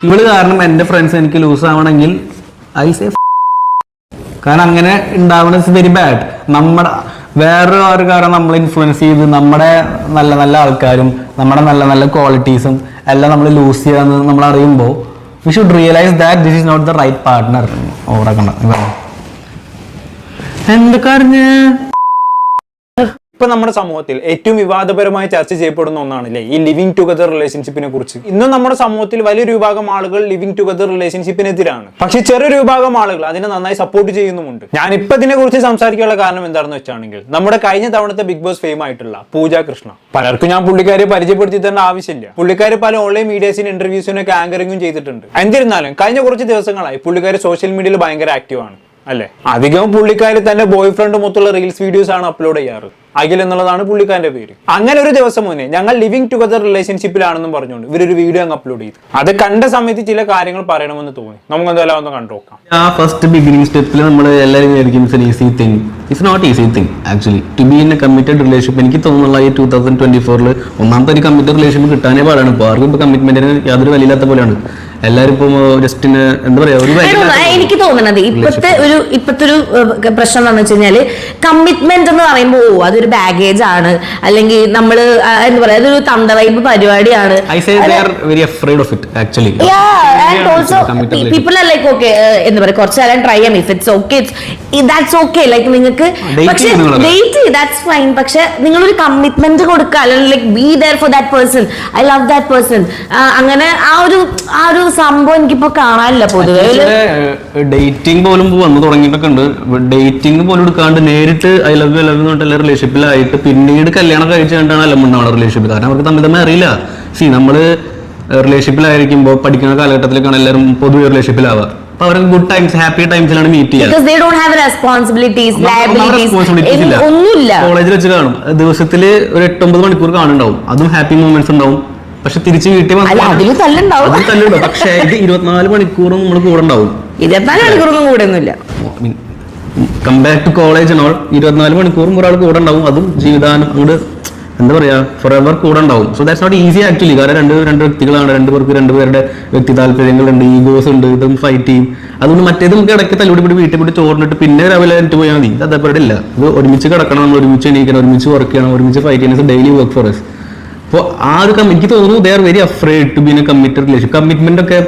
ഇവൾ കാരണം എന്റെ ഫ്രണ്ട്സ് എനിക്ക് ലൂസ് ആവണമെങ്കിൽ ഐ സേ കാരണം അങ്ങനെ ഉണ്ടാവണ ഇറ്റ്സ് വെരി ബാഡ് നമ്മുടെ വേറെ ഒരു കാരണം നമ്മൾ ഇൻഫ്ലുവൻസ് ചെയ്ത് നമ്മുടെ നല്ല നല്ല ആൾക്കാരും നമ്മുടെ നല്ല നല്ല ക്വാളിറ്റീസും എല്ലാം നമ്മൾ ലൂസ് ചെയ്യാന്ന് നമ്മൾ അറിയുമ്പോൾ we should realise that this is not the right partner ഓടക്കണം എന്തൊക്കെ അറിഞ്ഞ് ഇപ്പൊ നമ്മുടെ സമൂഹത്തിൽ ഏറ്റവും വിവാദപരമായി ചർച്ച ചെയ്യപ്പെടുന്ന ഒന്നാണ് അല്ലേ ഈ ലിവിങ് ടുഗദർ റിലേഷൻഷിപ്പിനെ കുറിച്ച്. ഇന്നും നമ്മുടെ സമൂഹത്തിൽ വലിയൊരു വിഭാഗം ആളുകൾ ലിവിങ് ടുഗദർ റിലേഷൻഷിപ്പിനെതിരാണ് പക്ഷെ ചെറിയൊരു വിഭാഗം ആളുകൾ അതിനെ നന്നായി സപ്പോർട്ട് ചെയ്യുന്നുമുണ്ട്. ഞാൻ ഇപ്പൊ ഇതിനെ കുറിച്ച് സംസാരിക്കാനുള്ള കാരണം എന്താണെന്ന് വെച്ചാണെങ്കിൽ നമ്മുടെ കഴിഞ്ഞ തവണത്തെ ബിഗ് ബോസ് ഫെയിം ആയിട്ടുള്ള പൂജ കൃഷ്ണ. പലർക്കും ഞാൻ പുള്ളിക്കാരെ പരിചയപ്പെടുത്തി തരേണ്ട ആവശ്യമില്ല. പുള്ളിക്കാർ പല ഓൺലൈൻ മീഡിയസിന് ഇന്റർവ്യൂസിനൊക്കെ ആങ്കറിംഗും ചെയ്തിട്ടുണ്ട്. എന്നിരുന്നാലും കഴിഞ്ഞ കുറച്ച് ദിവസങ്ങളായി പുള്ളിക്കാർ സോഷ്യൽ മീഡിയയിൽ ഭയങ്കര ആക്റ്റീവ് ആണ്. അല്ലെ? അധികം പുള്ളിക്കാരി തന്റെ ബോയ് ഫ്രണ്ട് മൊത്തമുള്ള റീൽസ് വീഡിയോസ് ആണ് അപ്ലോഡ് ചെയ്യാറ്. അഖിൽ എന്നുള്ളതാണ് പുള്ളിക്കാരന്റെ പേര്. അങ്ങനെ ഒരു ദിവസം മുന്നേ ഞങ്ങൾ ലിവിങ് ടുഗദർ റിലേഷൻഷിപ്പിലാണെന്നും പറഞ്ഞുകൊണ്ട് ഇവരൊരു വീഡിയോ അങ്ങ് അപ്ലോഡ് ചെയ്തു. അത് കണ്ട സമയത്ത് ചില കാര്യങ്ങൾ പറയണമെന്ന് തോന്നി. നമുക്ക് എന്തായാലും ഒന്ന് കണ്ടു നോക്കാം ആ ഫസ്റ്റ് ബിഗിനിങ് സ്റ്റെപ്പിൽ നമ്മൾ എല്ലാവരും വിചാരിക്കും it's easy thing it's not easy thing actually to be in a committed relationship എനിക്ക് തോന്നുന്നുള്ള ഈ ടൂ തൗസൻഡ് ട്വന്റി ഫോറിൽ ഒന്നാമത്തെ ഒരു കമ്മിറ്റഡ് റിലേഷൻഷിപ്പ് കിട്ടാനേ പാടാണ്. ഇപ്പോൾ ആർക്കും ഇപ്പോൾ കമ്മിറ്റ്മെന്റിന് യാതൊരു വിലയില്ലാത്ത പോലെയാണ്. എല്ലാവരും ഇപ്പം ജസ്റ്റിന് എന്താ പറയാ ഒരു എനിക്ക് തോന്നണത് ഇപ്പത്തെ ഒരു ഇപ്പത്തെ ഒരു പ്രശ്നം എന്താണെന്ന് വെച്ച് കഴിഞ്ഞാൽ കമ്മിറ്റ്മെന്റ് എന്ന് പറയുമ്പോൾ ഓ അതൊരു ബാഗേജ് ആണ്. അല്ലെങ്കിൽ നമ്മൾ എന്താ പറയാ അതൊരു തന്തവൈബ് പരിപാടിയാണ്. പീപ്പിൾ ആർ ലൈക്ക് ഓക്കെ എന്താ പറയാ കുറച്ച് കാലം ട്രൈ ചെയ്യാം. If it's okay that's okay like നിങ്ങൾക്ക് പക്ഷെ. ഡേറ്റ് ദാറ്റ്സ് ഫൈൻ പക്ഷെ നിങ്ങളൊരു കമ്മിറ്റ്മെന്റ് കൊടുക്കുക അല്ലെങ്കിൽ like be there for that person I love that person അങ്ങനെ ആ ഒരു ആ ഒരു സംഭവം എനിക്കിപ്പോ കാണാനില്ല പൊതുവെ. ഡേറ്റിംഗ് പോലും വന്നു തുടങ്ങിയിട്ടൊക്കെ ഉണ്ട്. ഡേറ്റിംഗ് പോലും എടുക്കാണ്ട് നേരിട്ട് ഐ ലവ് യു ലവ് എന്ന് പറഞ്ഞിട്ട് റിലേഷൻഷിപ്പിലായിട്ട് പിന്നീട് കല്യാണം കഴിച്ചു കണ്ടാണ് അല്ല ഉണ്ടാവുന്ന റിലേഷൻഷിപ്പ് കാരണം അവർക്ക് തമ്മിൽ തമ്മിൽ അറിയില്ല. സി നമ്മൾ റിലേഷൻഷിപ്പിലായിരിക്കുമ്പോൾ പഠിക്കുന്ന കാലഘട്ടത്തിലേക്കാണ് എല്ലാവരും പൊതുവെ റിലേഷൻഷിപ്പിലാവുക അപ്പൊ അവർക്ക് ഗുഡ് ടൈംസ് ഹാപ്പി ടൈംസിലാണ് മീറ്റ് ചെയ്യുക. കോളേജിൽ വെച്ച് കാണും. ദിവസത്തിൽ ഒരു എട്ടൊമ്പത് മണിക്കൂർ കാണുന്നുണ്ടാവും. അതും ഹാപ്പി മൂമെന്റ്സ് ഉണ്ടാവും. പക്ഷെ തിരിച്ച് വീട്ടിൽ അല്ല അതിൽ തല്ലുണ്ടാവും. അതിൽ തല്ലുണ്ടാവും. പക്ഷേ ഇത് ഇരുപത്തിനാല് മണിക്കൂറും നമ്മൾ കൂടെ ഉണ്ടാവും. ഇരുപത്തിനാല് മണിക്കൂറൊന്നും കൂടെ ഒന്നുമില്ല കമ്പയർ ടു കോളേജ് ആണോ ഇരുപത്തിനാല് മണിക്കൂറും ഒരാൾ കൂടെ ഉണ്ടാവും. അതും ജീവിതാനം അങ്ങോട്ട് എന്താ പറയാ ഫോർ എവർ കൂടെ ഉണ്ടാവും. So that's not easy actually കാരണം രണ്ട് രണ്ട് വ്യക്തികളാണ്. രണ്ട് പേർക്ക് രണ്ട് പേരുടെ വ്യക്തി താല്പര്യങ്ങളുണ്ട് ഈഗോസ് ഉണ്ട് ഇതും ഫൈറ്റ് ചെയ്യും. അതുകൊണ്ട് മറ്റേത് നമുക്ക് ഇടയ്ക്ക് തല്ലുപിടി പിടി വീട്ടിൽ പോയി ചോറിനിട്ട് പിന്നെ രാവിലെ എനിക്ക് പോയാൽ മതി. ഇത് അതേപോലെ ഇല്ല ഇത് ഒരുമിച്ച് കിടക്കണം നമ്മൾ ഒരുമിച്ച് എണീക്കണം ഒരുമിച്ച് വർക്ക് ചെയ്യണം ഒരുമിച്ച് ഫൈറ്റ് ചെയ്യണം. ഡെയിലി വർക്ക് ഫോർ എസ് അപ്പോൾ ആ ഒരു എനിക്ക് തോന്നുന്നു they are very afraid to be a committed relation commitment ഒക്കെ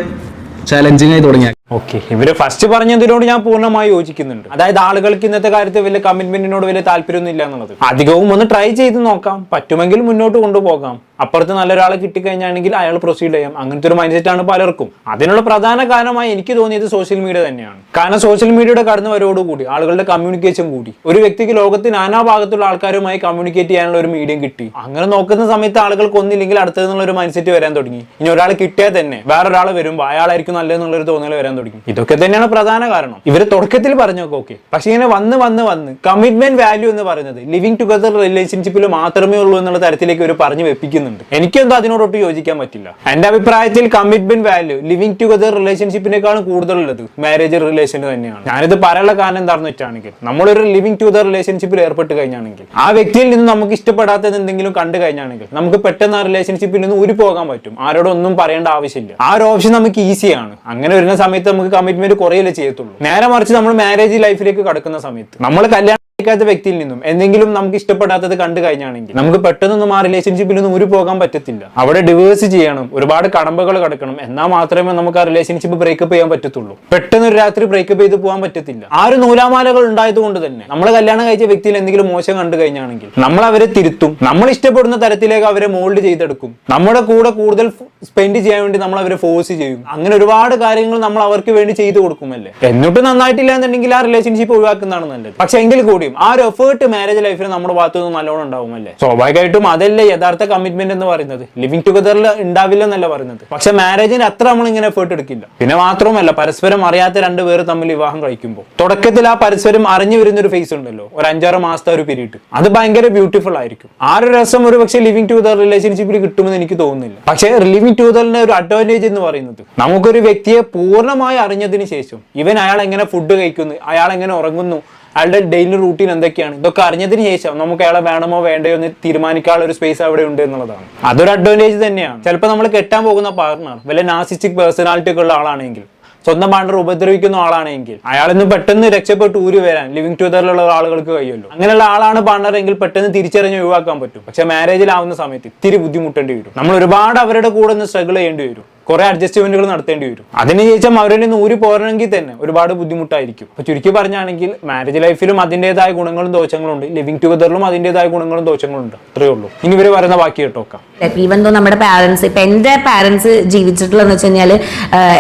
ചലഞ്ചിങ് ആയി തുടങ്ങിയ ഓക്കെ ഇവർ ഫസ്റ്റ് പറഞ്ഞതിനോട് ഞാൻ പൂർണമായി യോജിക്കുന്നുണ്ട്. അതായത് ആളുകൾക്ക് ഇന്നത്തെ കാര്യത്തിൽ വലിയ കമ്മിറ്റ്മെന്റിനോട് വലിയ താല്പര്യമൊന്നും ഇല്ല എന്നുള്ളത്. അധികവും ഒന്ന് ട്രൈ ചെയ്ത് നോക്കാം. പറ്റുമെങ്കിൽ മുന്നോട്ട് കൊണ്ടുപോകാം. അപ്പുറത്ത് നല്ലൊരാളെ കിട്ടിക്കഴിഞ്ഞാണെങ്കിൽ അയാൾ പ്രൊസീഡ് ചെയ്യാം. അങ്ങനത്തെ ഒരു മൈൻഡ് സെറ്റാണ് പലർക്കും. അതിനുള്ള പ്രധാന കാരണമായി എനിക്ക് തോന്നിയത് സോഷ്യൽ മീഡിയ തന്നെയാണ്. കാരണം സോഷ്യൽ മീഡിയയുടെ കടന്നു വരവോടുകൂടി ആളുകളുടെ കമ്മ്യൂണിക്കേഷൻ കൂടി. ഒരു വ്യക്തിക്ക് ലോകത്ത് നാനാ ഭാഗത്തുള്ള ആൾക്കാരുമായി കമ്മ്യൂണിക്കേറ്റ് ചെയ്യാനുള്ള ഒരു മീഡിയം കിട്ടി. അങ്ങനെ നോക്കുന്ന സമയത്ത് ആളുകൾക്ക് ഒന്നില്ലെങ്കിൽ അടുത്തതെന്നുള്ള ഒരു മൈൻഡ് സെറ്റ് വരാൻ തുടങ്ങി. ഇനി ഒരാൾ കിട്ടിയാൽ തന്നെ വേറെ വേറൊരാൾ വരുമ്പോൾ അയാളായിരിക്കും നല്ലതെന്നുള്ളൊരു തോന്നൽ വരാൻ തുടങ്ങി. ഇതൊക്കെ തന്നെയാണ് പ്രധാന കാരണം. ഇവർ തുടക്കത്തിൽ പറഞ്ഞൊക്കെ ഓക്കെ പക്ഷെ ഇങ്ങനെ വന്ന് വന്ന് വന്ന് കമ്മിറ്റ്മെന്റ് വാല്യൂ എന്ന് പറയുന്നത് ലിവിങ് ടുഗദർ റിലേഷൻഷിപ്പിൽ മാത്രമേ ഉള്ളൂ എന്നുള്ള തരത്തിലേക്ക് ഇവർ പറഞ്ഞു വെപ്പിക്കുന്നുണ്ട് എനിക്കെന്തോ അതിനോടൊട്ട് യോജിക്കാൻ പറ്റില്ല. എന്റെ അഭിപ്രായത്തിൽ കമ്മിറ്റ്മെന്റ് വാല്യൂ ലിവിംഗ് ടുഗദർ റിലേഷൻഷിപ്പിനേക്കാളും കൂടുതലുള്ളത് മാരേജ് റിലേഷൻ തന്നെയാണ്. ഞാനിത് പറയാനുള്ള കാരണം എന്താണെന്ന് വെച്ചാണെങ്കിൽ നമ്മളൊരു ലിവിംഗ് ടുഗദർ റിലേഷൻഷിപ്പിൽ ഏർപ്പെട്ട് കഴിഞ്ഞാണെങ്കിൽ ആ വ്യക്തിയിൽ നിന്ന് നമുക്ക് ഇഷ്ടപ്പെടാത്തത് എന്തെങ്കിലും കണ്ടു കഴിഞ്ഞാണെങ്കിൽ നമുക്ക് പെട്ടെന്ന് ആ റിലേഷൻഷിപ്പിൽ നിന്ന് ഊരി പോകാൻ പറ്റും. ആരോടൊന്നും പറയേണ്ട ആവശ്യമില്ല. ആ ഒരു ഓപ്ഷൻ നമുക്ക് ഈസിയാണ് അങ്ങനെ വരുന്ന സമയത്ത് നമുക്ക് കമ്മിറ്റ്മെന്റ് കുറയല്ലേ ചെയ്യത്തുള്ളൂ. നേരെ മറിച്ച് നമ്മൾ മാരേജ് ലൈഫിലേക്ക് കടക്കുന്ന സമയത്ത് നമ്മൾ കല്യാണം കഴിക്കാത്ത വ്യക്തിയിൽ നിന്നും എന്തെങ്കിലും നമുക്ക് ഇഷ്ടപ്പെടാത്തത് കണ്ടു കഴിഞ്ഞാണെങ്കിൽ നമുക്ക് പെട്ടെന്നൊന്നും ആ റിലേഷൻഷിപ്പിൽ നിന്ന് ഒരു പോകാൻ പറ്റത്തില്ല. അവിടെ ഡിവേഴ്സ് ചെയ്യണം ഒരുപാട് കടമ്പകൾ കടക്കണം എന്നാൽ മാത്രമേ നമുക്ക് ആ റിലേഷൻഷിപ്പ് ബ്രേക്കപ്പ് ചെയ്യാൻ പറ്റത്തുള്ളൂ. പെട്ടെന്ന് ഒരു രാത്രി ബ്രേക്കപ്പ് ചെയ്ത് പോകാൻ പറ്റത്തില്ല. ആ ഒരു നൂലാമാലകൾ ഉണ്ടായത് കൊണ്ട് തന്നെ നമ്മൾ കല്യാണം കഴിച്ച വ്യക്തിയിൽ എന്തെങ്കിലും മോശം കണ്ടു കഴിഞ്ഞാണെങ്കിൽ നമ്മൾ അവരെ തിരുത്തും. നമ്മൾ ഇഷ്ടപ്പെടുന്ന തരത്തിലേക്ക് അവരെ മോൾഡ് ചെയ്തെടുക്കും. നമ്മുടെ കൂടെ കൂടുതൽ സ്പെൻഡ് ചെയ്യാൻ വേണ്ടി നമ്മൾ അവരെ ഫോഴ്സ് ചെയ്യും. അങ്ങനെ ഒരുപാട് കാര്യങ്ങൾ നമ്മൾ അവർക്ക് വേണ്ടി ചെയ്തു കൊടുക്കുമല്ലേ എന്നിട്ട് നന്നായിട്ടില്ല എന്നുണ്ടെങ്കിൽ ആ റിലേഷൻഷിപ്പ് ഒഴിവാക്കുന്നതാണ് നല്ലത്. പക്ഷെ എങ്കിൽ കൂടിയും ആ ഒരു എഫേർട്ട് മാരേജ് ലൈഫിൽ നമ്മുടെ ഭാഗത്തു നിന്ന് നല്ലോണം ഉണ്ടാവുമല്ലേ സ്വാഭാവികമായിട്ടും അതല്ലേ യഥാർത്ഥ കമ്മിറ്റ്മെന്റ് എന്ന് പറയുന്നത്? ലിവിങ് ടുഗദറിൽ ഉണ്ടാവില്ല എന്നല്ല പറയുന്നത്. പക്ഷെ മാരേജിന് അത്ര നമ്മൾ ഇങ്ങനെ എഫേർട്ട് എടുക്കില്ല. പിന്നെ മാത്രമല്ല പരസ്പരം അറിയാത്ത രണ്ട് പേര് തമ്മിൽ വിവാഹം കഴിക്കുമ്പോൾ. തുടക്കത്തിൽ ആ പരസ്പരം അറിഞ്ഞു വരുന്ന ഒരു ഫേസ് ഉണ്ടല്ലോ ഒരു അഞ്ചാറ് മാസത്തെ ഒരു പീരീഡ് അത് ഭയങ്കര ബ്യൂട്ടിഫുൾ ആയിരിക്കും. ആ ഒരു രസം ഒരു പക്ഷേ ലിവിങ് ടുഗദർ റിലേഷൻഷിപ്പിൽ കിട്ടുമെന്ന് എനിക്ക് തോന്നുന്നില്ല. പക്ഷേ ലിവിങ് ടുഗദറിന്റെ ഒരു അഡ്വാന്റേജ് എന്ന് പറയുന്നത് നമുക്കൊരു വ്യക്തിയെ പൂർണമായി അറിഞ്ഞതിന് ശേഷം ഇവൻ അയാൾ എങ്ങനെ ഫുഡ് കഴിക്കുന്നു അയാൾ എങ്ങനെ ഉറങ്ങുന്നു അയാളുടെ ഡെയിലി റൂട്ടീൻ എന്തൊക്കെയാണ്? ഇതൊക്കെ അറിഞ്ഞതിന് ശേഷം നമുക്ക് അയാളെ വേണമോ വേണ്ടയോ എന്ന് തീരുമാനിക്കാനുള്ള ഒരു സ്പേസ് അവിടെ ഉണ്ട് എന്നുള്ളതാണ്. അതൊരു അഡ്വാന്റേജ് തന്നെയാണ്. ചിലപ്പോൾ നമ്മൾ കെട്ടാൻ പോകുന്ന പാർട്ണർ വല്ല നാസിസ്റ്റിക് പേഴ്സണാലിറ്റി ഒക്കെ ഉള്ള ആളാണെങ്കിൽ സ്വന്തം പാണ്ടർ ഉപദ്രവിക്കുന്ന ആളാണെങ്കിൽ അയാളിന്ന് പെട്ടെന്ന് രക്ഷപ്പെട്ട് ഊരി വരാൻ ലിവിങ് ടുഗദറിലുള്ള ആളുകൾക്ക് കഴിയുമല്ലോ. അങ്ങനെയുള്ള ആളാണ് എങ്കിൽ പെട്ടെന്ന് തിരിച്ചറിഞ്ഞ് ഒഴിവാക്കാൻ പറ്റും. പക്ഷെ മാരേജിലാവുന്ന സമയത്ത് ഇത്തിരി ബുദ്ധിമുട്ടേണ്ടി വരും. നമ്മൾ ഒരുപാട് അവരുടെ കൂടെ ഒന്ന് സ്ട്രഗിൾ ചെയ്യേണ്ടി വരും. കുറെ അഡ്ജസ്റ്റ്മെന്റുകൾ നടത്തേണ്ടി വരും. അതിനുശേഷം ശേഷം അവരുടെ ഊരി പോരണമെങ്കിൽ തന്നെ ഒരുപാട് ബുദ്ധിമുട്ടായിരിക്കും. അപ്പൊ ചുരുക്കി പറഞ്ഞാണെങ്കിൽ മാരേജ് ലൈഫിലും അതിന്റെതായ ഗുണങ്ങളും ദോഷങ്ങളും ഉണ്ട് ലിവിംഗ് ടുഗദറിലും അതിന്റെതായ ഗുണങ്ങളും ദോഷങ്ങളും ഉണ്ട് അത്രേ ഉള്ളൂ. ഇനി ഇവർ പറയുന്ന ബാക്കി കേട്ടോക്കാം ഈവൻ തോ നമ്മുടെ പാരന്റ്സ് ഇപ്പൊ എന്റെ പാരന്റ്സ് ജീവിച്ചിട്ടുള്ളതെന്ന് വെച്ച് കഴിഞ്ഞാൽ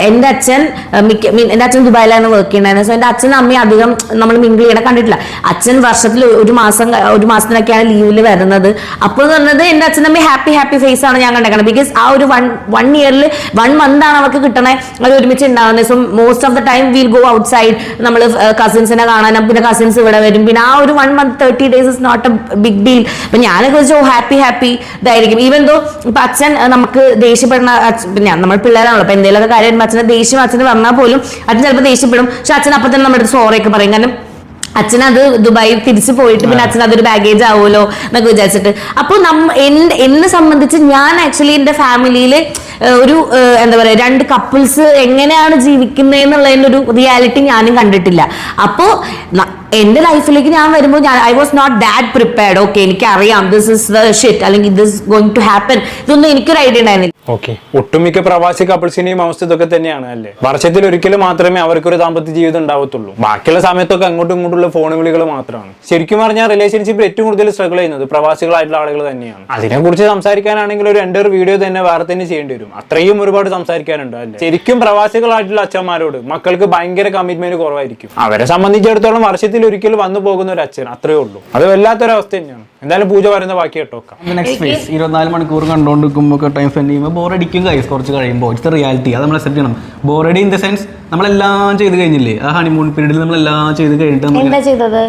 എന്റെ അച്ഛൻ മിക്ക മീൻ എന്റെ അച്ഛൻ ദുബായിലാണ് വർക്ക് ചെയ്യുന്നത് സോ എന്റെ അച്ഛനും അമ്മയും അധികം നമ്മൾ മിങ്കിൾ ചെയ്യണ കണ്ടിട്ടില്ല. അച്ഛൻ വർഷത്തിൽ ഒരു മാസം ഒരു മാസത്തിനൊക്കെയാണ് ലീവിൽ വരുന്നത്. അപ്പോൾ എന്ന് പറഞ്ഞത് എന്റെ അച്ഛനും അമ്മയും ഹാപ്പി ഹാപ്പി ഫേസ് ആണ് ഞാൻ കണ്ടേക്കുന്നത് ബിക്കോസ് ആ ഒരു വൺ വൺ ഇയറിൽ വൺ മന്ത് ആണ് അവർക്ക് കിട്ടണേ. അവർ ഒരുമിച്ച് ഉണ്ടാവുന്നത് so most of the time will go outside നമ്മൾ കസിൻസിനെ കാണാനും പിന്നെ കസിൻസ് ഇവിടെ വരും. പിന്നെ ആ ഒരു one month thirty days is not a big deal അപ്പൊ ഞാനൊക്കെ വെച്ചോ ഹാപ്പി ഹാപ്പി ഇതായിരിക്കും. ഈവൻ ദോ ഇപ്പൊ അച്ഛൻ നമുക്ക് ദേഷ്യപ്പെടുന്ന പിന്നെ നമ്മൾ പിള്ളേരാണല്ലോ അപ്പൊ എന്തെങ്കിലുമൊക്കെ കാര്യം അച്ഛനെ ദേഷ്യം അച്ഛന് വന്നാൽ പോലും അച്ഛൻ ചിലപ്പോൾ ദേഷ്യപ്പെടും. പക്ഷെ അച്ഛൻ അപ്പൊ തന്നെ നമ്മുടെ സോറിയൊക്കെ പറയും. കാരണം അച്ഛൻ അത് ദുബായിൽ തിരിച്ചു പോയിട്ട് പിന്നെ അച്ഛൻ അതൊരു ബാഗേജ് ആവുമല്ലോ എന്നൊക്കെ വിചാരിച്ചിട്ട്. അപ്പോൾ നമ്മ എന്നെ സംബന്ധിച്ച് ഞാൻ ആക്ച്വലി എന്റെ ഫാമിലിയിൽ ഒരു എന്താ പറയാ രണ്ട് കപ്പിൾസ് എങ്ങനെയാണ് ജീവിക്കുന്നത് എന്നുള്ളതിന്റെ ഒരു റിയാലിറ്റി ഞാനും കണ്ടിട്ടില്ല. അപ്പോ എന്റെ ലൈഫിലേക്ക് ഞാൻ വരുമ്പോൾ ഞാൻ I was not that prepared okay എനിക്ക് അറിയാം ദിസ് ഇസ് ദ ഷിറ്റ് അല്ലെങ്കിൽ ദിസ് ഗോയിങ് ടു ഹാപ്പൻ ഇതൊന്നും എനിക്കൊരു ഐഡിയ ഉണ്ടായിരുന്നില്ല. ഓക്കെ ഒട്ടുമിക്ക പ്രവാസി കപ്പിൾസിന്റെയും അവസ്ഥ ഇതൊക്കെ തന്നെയാണ് അല്ലേ? വർഷത്തിൽ ഒരിക്കലും മാത്രമേ അവർക്കൊരു ദാമ്പത്യ ജീവിതം ഉണ്ടാവത്തുള്ളൂ. ബാക്കിയുള്ള സമയത്തൊക്കെ അങ്ങോട്ടും ഇങ്ങോട്ടുള്ള ഫോൺ വിളികൾ മാത്രമാണ്. ശരിക്കും പറഞ്ഞാൽ റിലേഷൻഷിപ്പിൽ ഏറ്റവും കൂടുതൽ സ്ട്രഗിൾ ചെയ്യുന്നത് പ്രവാസികളായിട്ടുള്ള ആളുകൾ തന്നെയാണ്. അതിനെക്കുറിച്ച് സംസാരിക്കാനാണെങ്കിൽ ഒരു രണ്ടൊരു വീഡിയോ തന്നെ വേറെ തന്നെ ചെയ്യേണ്ടി വരും. അത്രയും ഒരുപാട് സംസാരിക്കാനുണ്ട് അല്ലേ? ശരിക്കും പ്രവാസികളായിട്ടുള്ള അച്ഛന്മാരോട് മക്കൾക്ക് ഭയങ്കര കമ്മിറ്റ്മെന്റ് കുറവായിരിക്കും. അവരെ സംബന്ധിച്ചിടത്തോളം വർഷത്തിൽ ഒരിക്കലും വന്നു പോകുന്ന ഒരു അച്ഛൻ അത്രയേ ഉള്ളൂ. അത് വല്ലാത്തൊരവസ്ഥ തന്നെയാണ്. എന്തായാലും പൂജ പറയുന്ന ബാക്കി കേട്ടോക്കാം നെക്സ്റ്റ് ഫേസ് ഇരുപത്തിനാല് മണിക്കൂർ കണ്ടുകൊണ്ടിരിക്കുമ്പോൾ ടൈം സ്പെൻഡ് ചെയ്യുമ്പോൾ ബോറടിക്കും കൈസ് കുറച്ച് കഴിയുമ്പോൾ ഇറ്റ്സ് റിയാലിറ്റി അത് നമ്മൾ അക്സെപ്റ്റ് ചെയ്യണം. ബോറടി ഇൻ ദ സെൻസ് നമ്മളെല്ലാം ചെയ്ത് കഴിഞ്ഞില്ലേ? ആ ഹണിമൂൺ പീരീഡിൽ നമ്മളെല്ലാം ചെയ്ത് കഴിഞ്ഞിട്ട് നമ്മൾ എന്താ ചെയ്തത്?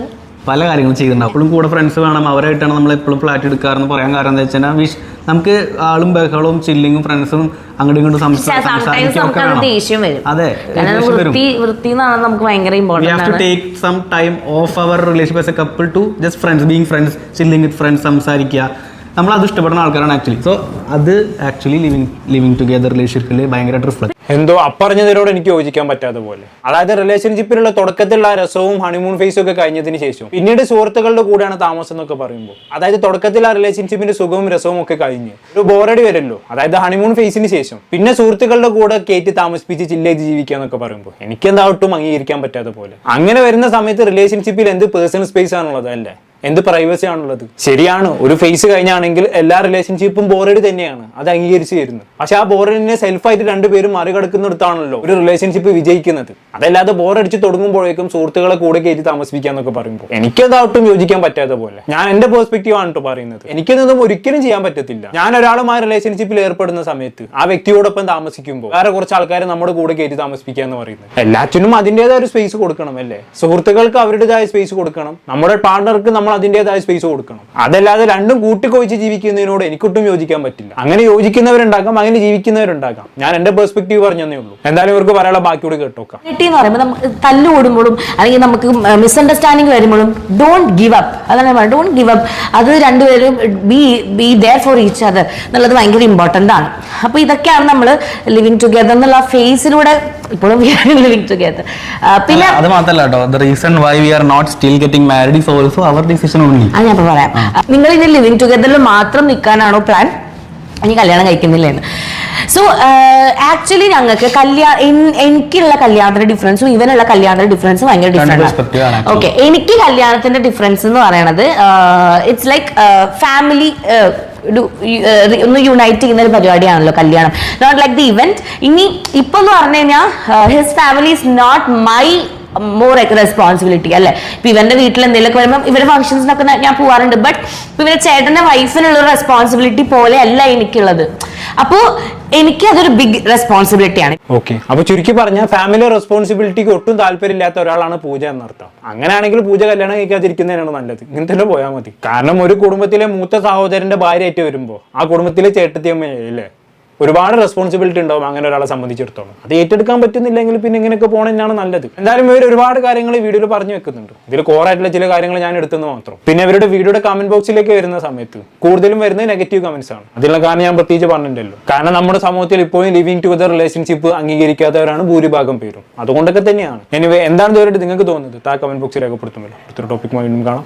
പല കാര്യങ്ങളും ചെയ്തിട്ടുണ്ടാവും. എപ്പോഴും കൂടെ ഫ്രണ്ട്സ് വേണം. അവരായിട്ടാണ് നമ്മൾ എപ്പോഴും ഫ്ലാറ്റ് എടുക്കാറെന്ന് പറയാൻ കാരണം എന്താ വെച്ചാൽ വിഷ് നമുക്ക് ആളും ബഹളവും ചില്ലിങ്ങും ഫ്രണ്ട്സും അങ്ങോട്ടും ഇങ്ങോട്ടും സംസാരിക്കും അത്. ദേഷ്യം വരും. അതെ കാരണം ദേഷ്യം വരും. വൃത്തി വൃത്തി എന്നാണ് നമുക്ക് ഭയങ്കര we ഇമ്പോർട്ടന്റ് have to ആണ്. take some time off our relationship as a couple to just friends being friends chilling with friends സംസാരിക്കുക. നമ്മൾ അത് ഇഷ്ടപ്പെടുന്ന ആൾക്കാരാണ് ആക്ച്വലി സോ അത് ആക്ച്വലി ലിവിങ് ലിവിങ് ടുഗദർ റിലേഷൻഷിപ്പിൽ ഭയങ്കരമായിട്ട് റിഫ്ലക്ട് എന്തോ അപ്പറഞ്ഞതിനോട് എനിക്ക് യോജിക്കാൻ പറ്റാത്ത പോലെ. അതായത് റിലേഷൻഷിപ്പിലുള്ള തുടക്കത്തിലുള്ള രസവും ഹണിമൂൺ ഫേസും ഒക്കെ കഴിഞ്ഞതിന് ശേഷം പിന്നീട് സുഹൃത്തുക്കളുടെ കൂടെയാണ് താമസം എന്നൊക്കെ പറയുമ്പോൾ. അതായത് തുടക്കത്തിൽ ആ റിലേഷൻഷിപ്പിന്റെ സുഖവും രസവും ഒക്കെ കഴിഞ്ഞ്. ഒരു ബോറടി വരുമല്ലോ അതായത് ഹണിമൂൺ ഫേസിന് ശേഷം. പിന്നെ സുഹൃത്തുക്കളുടെ കൂടെ കയറ്റി താമസിപ്പിച്ച് ചില്ലേജ് ജീവിക്കുക എന്നൊക്കെ പറയുമ്പോൾ. എനിക്ക് എന്താ ഒട്ടും അംഗീകരിക്കാൻ പറ്റാത്ത പോലെ. അങ്ങനെ വരുന്ന സമയത്ത് റിലേഷൻഷിപ്പിൽ എന്ത് പേഴ്സണൽ സ്പേസ് ആണുള്ളത് അല്ലേ? എന്ത് പ്രൈവസി ആണുള്ളത്? ശരിയാണ്. ഒരു ഫേസ് കഴിഞ്ഞാണെങ്കിൽ എല്ലാ റിലേഷൻഷിപ്പും ബോറേഡ് തന്നെയാണ്. അത് അംഗീകരിച്ചു തരുന്നു പക്ഷെ ആ ബോറിനെ സെൽഫായിട്ട് രണ്ടുപേരും മറികടക്കുന്നിടത്താണല്ലോ ഒരു റിലേഷൻഷിപ്പ് വിജയിക്കുന്നത്. അതല്ലാതെ ബോറടിച്ച് തുടങ്ങുമ്പോഴേക്കും സുഹൃത്തുക്കളെ കൂടെ കയറ്റി താമസിപ്പിക്കാന്നൊക്കെ പറയുമ്പോൾ. എനിക്കത് ഒട്ടും യോജിക്കാൻ പറ്റാത്ത പോലെ. ഞാൻ എന്റെ പെർസ്പെക്റ്റീവ് ആണ് കേട്ടോ പറയുന്നത്. എനിക്കതൊന്നും ഒരിക്കലും ചെയ്യാൻ പറ്റത്തില്ല. ഞാൻ ഒരാളുമായി റിലേഷൻഷിപ്പിൽ ഏർപ്പെടുന്ന സമയത്ത് ആ വ്യക്തിയോടൊപ്പം താമസിക്കുമ്പോൾ വേറെ കുറച്ച് ആൾക്കാരെ നമ്മുടെ കൂടെ കയറ്റി താമസിപ്പിക്കുക എന്ന് പറയുന്നത്. എല്ലാറ്റിനും അതിന്റെതായ ഒരു സ്പേസ് കൊടുക്കണം അല്ലേ? സുഹൃത്തുക്കൾക്ക് അവരുടേതായ സ്പേസ് കൊടുക്കണം. നമ്മുടെ പാർട്ണർക്ക് നമ്മൾ അതിന്റെതായ സ്പേസ് കൊടുക്കണം. അതല്ലാതെ രണ്ടും കൂട്ടിക്കൊഴിച്ച് ജീവിക്കുന്നതിനോട് എനിക്കൊട്ടും യോജിക്കാൻ പറ്റില്ല. അങ്ങനെ യോജിക്കുന്നവരുണ്ടാകാം അങ്ങനെ ജീവിക്കുന്നവരുണ്ടാകാം. ഞാൻ എന്റെ പെർസ്പെക്റ്റീവ് പറഞ്ഞതേ ഉള്ളൂ. എന്തായാലും ഇവർക്ക് പറയാനുള്ള ബാക്കിയോട് കേട്ടോക്കാം. കമ്മ്യൂണിറ്റി എന്ന് പറയുമ്പോൾ നമുക്ക് തല്ലുകൂടുമ്പോഴും അല്ലെങ്കിൽ നമുക്ക് മിസ്അണ്ടർസ്റ്റാൻഡിങ് വരുമ്പോഴും ഡോണ്ട് ഗിവ് അപ്പ് അതാണ് ഡോണ്ട് ഗിവ് അപ്പ് അത് രണ്ടുപേരും be be there for each other എന്നുള്ളത് ഭയങ്കര ഇമ്പോർട്ടന്റ് ആണ്. അപ്പോൾ ഇതൊക്കെയാണ് നമ്മൾ ലിവിങ് ടുഗെദർ എന്നുള്ള ഫേസിലൂടെ ഇപ്പോഴും ലിവിങ് ടുഗെദർ പിന്നെ അത് മാത്രമല്ല കേട്ടോ. The reason why we are not still getting married is also our decision only അത് ഞാൻ പറയാം. നിങ്ങൾ ഇനി ലിവിങ് ടുഗദറിൽ മാത്രം നിൽക്കാനാണോ പ്ലാൻ ഇനി കല്യാണം കഴിക്കുന്നില്ല എന്ന് സോ ആക്ച്വലി ഞങ്ങൾക്ക് കല്യാണം എനിക്കുള്ള കല്യാണത്തിന്റെ ഡിഫറൻസും ഇവനുള്ള കല്യാണത്തിന്റെ ഡിഫറൻസും ഭയങ്കര ഡിഫറൻസ് ആണ്. ഓക്കെ എനിക്ക് കല്യാണത്തിന്റെ ഡിഫറൻസ് എന്ന് പറയണത് ഇറ്റ്സ് ലൈക്ക് ഫാമിലി ഒന്ന് യുണൈറ്റ് ചെയ്യുന്ന ഒരു പരിപാടിയാണല്ലോ കല്യാണം. നോട്ട് ലൈക്ക് ദി ഇവന്റ് ഇനി ഇപ്പൊ എന്ന് പറഞ്ഞു കഴിഞ്ഞാൽ his family is not my more responsibility അല്ലെ? ഇപ്പൊ ഇവന്റെ വീട്ടിൽ എന്തെങ്കിലുമൊക്കെ വരുമ്പോൾ ഇവരുടെ ഫംഗ്ഷൻസിനൊക്കെ ഞാൻ പോവാറുണ്ട്. ബട്ട് ഇവരുടെ ചേട്ടന്റെ വൈഫിനുള്ള റെസ്പോൺസിബിലിറ്റി പോലെ അല്ല എനിക്കുള്ളത്. അപ്പോ എനിക്ക് അതൊരു ബിഗ് റെസ്പോൺസിബിലിറ്റി ആണ്. ഓക്കെ അപ്പൊ ചുരുക്കി പറഞ്ഞ ഫാമിലി റെസ്പോൺസിബിലിറ്റിക്ക് ഒട്ടും താല്പര്യമില്ലാത്ത ഒരാളാണ് പൂജ എന്നർത്ഥം. അങ്ങനെയാണെങ്കിൽ പൂജ കല്യാണം കഴിക്കാതിരിക്കുന്നതിനാണ് നല്ലത്. ഇങ്ങനെ തന്നെ പോയാൽ മതി. കാരണം ഒരു കുടുംബത്തിലെ മൂത്ത സഹോദരന്റെ ഭാര്യയായിട്ട് വരുമ്പോ ആ കുടുംബത്തിലെ ചേട്ടത്തിയമ്മ അല്ലേ? ഒരുപാട് റെസ്പോൺസിബിലിറ്റി ഉണ്ടാവും അങ്ങനെ ഒരാളെ സംബന്ധിച്ചിടത്തോളം. അത് ഏറ്റെടുക്കാൻ പറ്റുന്നില്ലെങ്കിൽ പിന്നെ ഇങ്ങനെയൊക്കെ പോകണെന്നാണ് നല്ലത്. എന്തായാലും ഇവർ ഒരുപാട് കാര്യങ്ങൾ വീഡിയോയിൽ പറഞ്ഞു വെക്കുന്നുണ്ട്. ഇതിൽ കോറായിട്ടുള്ള ചില കാര്യങ്ങൾ ഞാൻ എടുത്തെന്ന് മാത്രം. പിന്നെ ഇവരുടെ വീഡിയോയുടെ കമന്റ് ബോക്സിലേക്ക് വരുന്ന സമയത്ത് കൂടുതലും വരുന്നത് നെഗറ്റീവ് കമന്റ്സ് ആണ്. അതിനുള്ള കാരണം ഞാൻ പ്രത്യേകിച്ച് പറഞ്ഞിട്ടുണ്ടല്ലോ കാരണം നമ്മുടെ സമൂഹത്തിൽ ഇപ്പോഴും ലിവിങ് ടുഗദർ റിലേഷൻഷിപ്പ് അംഗീകരിക്കാത്തവരാണ് ഭൂരിഭാഗം പേരും. അതുകൊണ്ടൊക്കെ തന്നെയാണ്. എനിവേ എന്താണ് ഇതുവരെ നിങ്ങൾക്ക് തോന്നുന്നത്? താ കമന്റ് ബോക്സിൽ രേഖപ്പെടുത്തുമല്ലോ. അടുത്തൊരു ടോപ്പിക്കുമായി വീണ്ടും കാണാം.